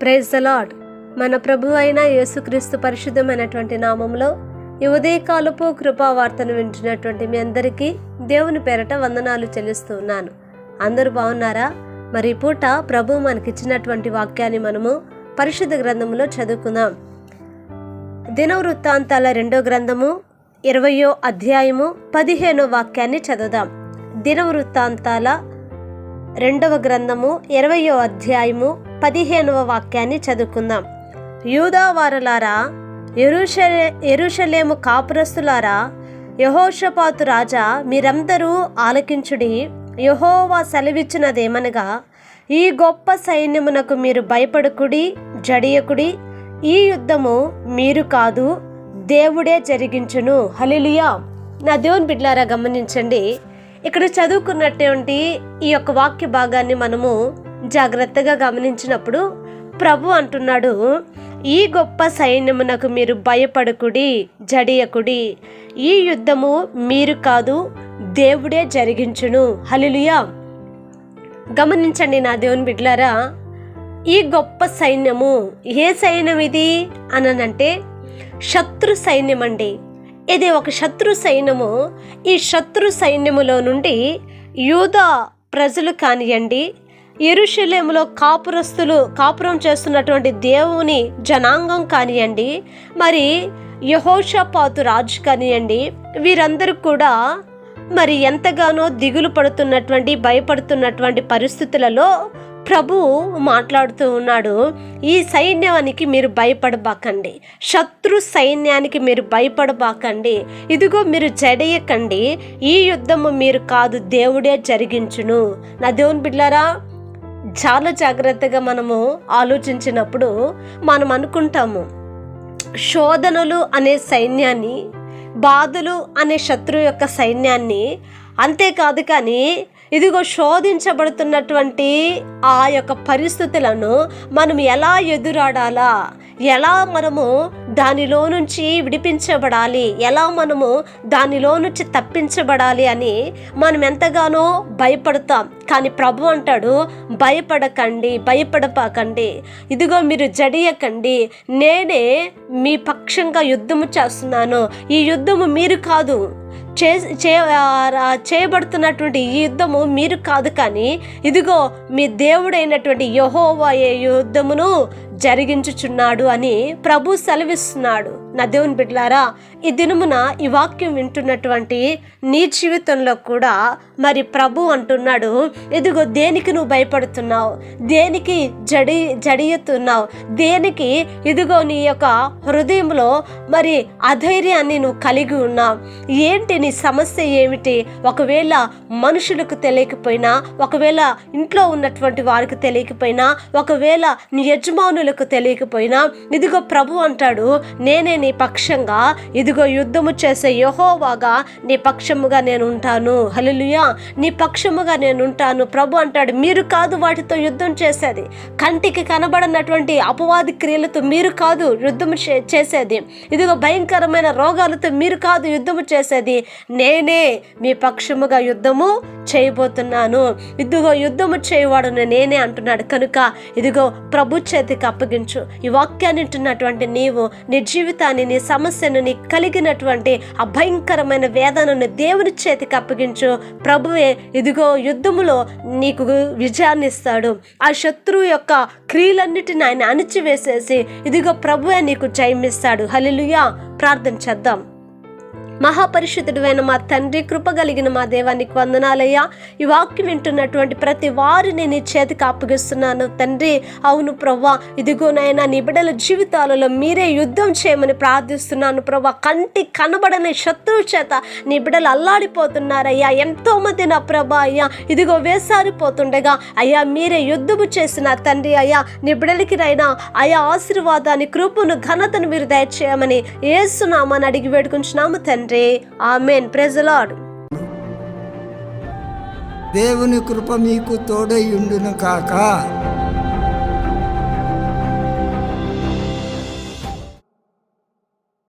Praise the lord మన ప్రభు అయిన యేసుక్రీస్తు పరిశుద్ధమైనటువంటి నామంలో ఈ ఉదయకాలపు కృపావార్తను వింటున్నటువంటి మీ అందరికీ దేవుని పేరట వందనాలు చెల్లిస్తూ ఉన్నాను. అందరూ బాగున్నారా? మరి పూట ప్రభు మనకిచ్చినటువంటి వాక్యాన్ని మనము పరిశుద్ధ గ్రంథంలో చదువుకుందాం. దినవృత్తాంతాల రెండో గ్రంథము ఇరవయో అధ్యాయము పదిహేనో వాక్యాన్ని చదువుదాం. దినవృత్తాంతాల రెండవ గ్రంథము ఇరవయో అధ్యాయము పదిహేనవ వాక్యాన్ని చదువుకుందాం. యూదావారలారా ఎరుషలే ఎరుషలేము కాపురస్తులారా యహోషపాతు రాజా మీరందరూ ఆలకించుడి యహోవా సెలవిచ్చినదేమనగా ఈ గొప్ప సైన్యమునకు మీరు భయపడకుడి జడియకుడి ఈ యుద్ధము మీరు కాదు దేవుడే జరిగించును. హలిలుయా నా దేవుని బిడ్లారా గమనించండి. ఇక్కడ చదువుకున్నటువంటి ఈ యొక్క వాక్య భాగాన్ని మనము జాగ్రత్తగా గమనించినప్పుడు ప్రభు అంటున్నాడు ఈ గొప్ప సైన్యమునకు మీరు భయపడకుడి జడియకుడి. ఈ యుద్ధము మీరు కాదు దేవుడే జరిగించును. హలిలుయా గమనించండి నా దేవుని బిడ్లారా ఈ గొప్ప సైన్యము ఏ సైన్యం ఇది అననంటే శత్రు సైన్యం అండి ఇది ఒక శత్రు సైన్యము. ఈ శత్రు సైన్యములో నుండి యూదా ప్రజలు కానియండి ఎరుషలేములో కాపురస్తులు కాపురం చేస్తున్నటువంటి దేవుని జనాంగం కానియండి మరి యహోషపాతు రాజు కానియండి వీరందరూ కూడా మరి ఎంతగానో దిగులు పడుతున్నటువంటి భయపడుతున్నటువంటి పరిస్థితులలో ప్రభు మాట్లాడుతూ ఉన్నాడు. ఈ సైన్యానికి మీరు భయపడబాకండి. శత్రు సైన్యానికి మీరు భయపడబాకండి. ఇదిగో మీరు జడయకండి. ఈ యుద్ధము మీరు కాదు దేవుడే జరిగించును. నా దేవుని బిడ్లారా చాలా జాగ్రత్తగా మనము ఆలోచించినప్పుడు మనం అనుకుంటాము శోధనలు అనే సైన్యాన్ని బాధలు అనే శత్రువు యొక్క సైన్యాన్ని అంతేకాదు కానీ ఇదిగో శోధించబడుతున్నటువంటి ఆ యొక్క పరిస్థితులను మనం ఎలా ఎదురాడాలా? ఎలా మనము దానిలో నుంచి విడిపించబడాలి? ఎలా మనము దానిలో నుంచి తప్పించబడాలి అని మనం ఎంతగానో భయపడతాం. కానీ ప్రభు అంటాడు భయపడకండి భయపడపాకండి. ఇదిగో మీరు జడియకండి. నేనే మీ పక్షంగా యుద్ధము చేస్తున్నాను. ఈ యుద్ధము మీరు కాదు. చే చే చేయబడుతున్నటువంటి ఈ యుద్ధము మీరు కాదు కానీ ఇదిగో మీ దేవుడైనటువంటి యహోవా ఏ యుద్ధమును జరిగించుచున్నాడు అని ప్రభు సెలవిస్తున్నాడు. నా దేవుని బిడ్లారా ఈ దినమున ఈ వాక్యం వింటున్నటువంటి నీ జీవితంలో కూడా మరి ప్రభు అంటున్నాడు ఇదిగో దేనికి నువ్వు భయపడుతున్నావు? దేనికి జడి జడియుతున్నావు? దేనికి ఇదిగో నీ యొక్క హృదయంలో మరి అధైర్యాన్ని నువ్వు కలిగి ఉన్నావు? ఏంటి నీ సమస్య ఏమిటి? ఒకవేళ మనుషులకు తెలియకపోయినా ఒకవేళ ఇంట్లో ఉన్నటువంటి వారికి తెలియకపోయినా ఒకవేళ నీ యజమానులు ఇస్రాయేలుకు తెలియకపోయినా ఇదిగో ప్రభు అంటాడు నేనే నీ పక్షంగా ఇదిగో యుద్ధము చేసే యహోవాగా నీ పక్షముగా నేను ఉంటాను హలిలుయా నీ పక్షముగా నేను ఉంటాను ప్రభు అంటాడు మీరు కాదు వాటితో యుద్ధం చేసేది. కంటికి కనబడినటువంటి అపవాది క్రియలతో మీరు కాదు యుద్ధము చేసేది. ఇదిగో భయంకరమైన రోగాలతో మీరు కాదు యుద్ధము చేసేది. నేనే మీ పక్షముగా యుద్ధము చేయబోతున్నాను. ఇదిగో యుద్ధము చేయవాడు నేనే అంటున్నాడు. కనుక ఇదిగో ప్రభు చేతికి అప్పగించు. ఈ వాక్యాన్ని వింటున్నటువంటి నీవు నీ జీవితాన్ని నీ సమస్యను నీ కలిగినటువంటి ఆ భయంకరమైన వేదనను దేవుని చేతికి అప్పగించు. ప్రభువే ఇదిగో యుద్ధములో నీకు విజయాన్ని ఇస్తాడు. ఆ శత్రువు యొక్క క్రియలన్నిటిని ఆయన అణిచివేసేసి ఇదిగో ప్రభువే నీకు జయమిస్తాడు. హలిలుయా ప్రార్థన చేద్దాం. మహాపరిశుద్ధుడైన మా తండ్రి కృప కలిగిన మా దేవానికి వందనాలయ్యా. ఈ వాక్యం వింటున్నటువంటి ప్రతి వారిని నీ చేతికి అప్పగిస్తున్నాను. తండ్రి అవును ప్రవ్వా ఇదిగోనైనా నీ బిడ్డల జీవితాలలో మీరే యుద్ధం చేయమని ప్రార్థిస్తున్నాను ప్రవ్వా. కంటి కనబడని శత్రువు చేత నీ బిడ్డలు అల్లాడిపోతున్నారయ్యా. ఎంతో మంది నా ప్రభా అయ్యా ఇదిగో వేసారిపోతుండగా అయ్యా మీరే యుద్ధము చేసిన తండ్రి అయ్యా నీ బిడ్డలకి నైనా అయా ఆశీర్వాదాన్ని కృపను ఘనతను మీరు దయచేయమని ఏసునామని అడిగి వేడుకుంటున్నాము తండ్రి. తండ్రి. ఆమెన్. ప్రెజలాడ్ దేవుని కృప మీకు తోడై ఉండును కాక.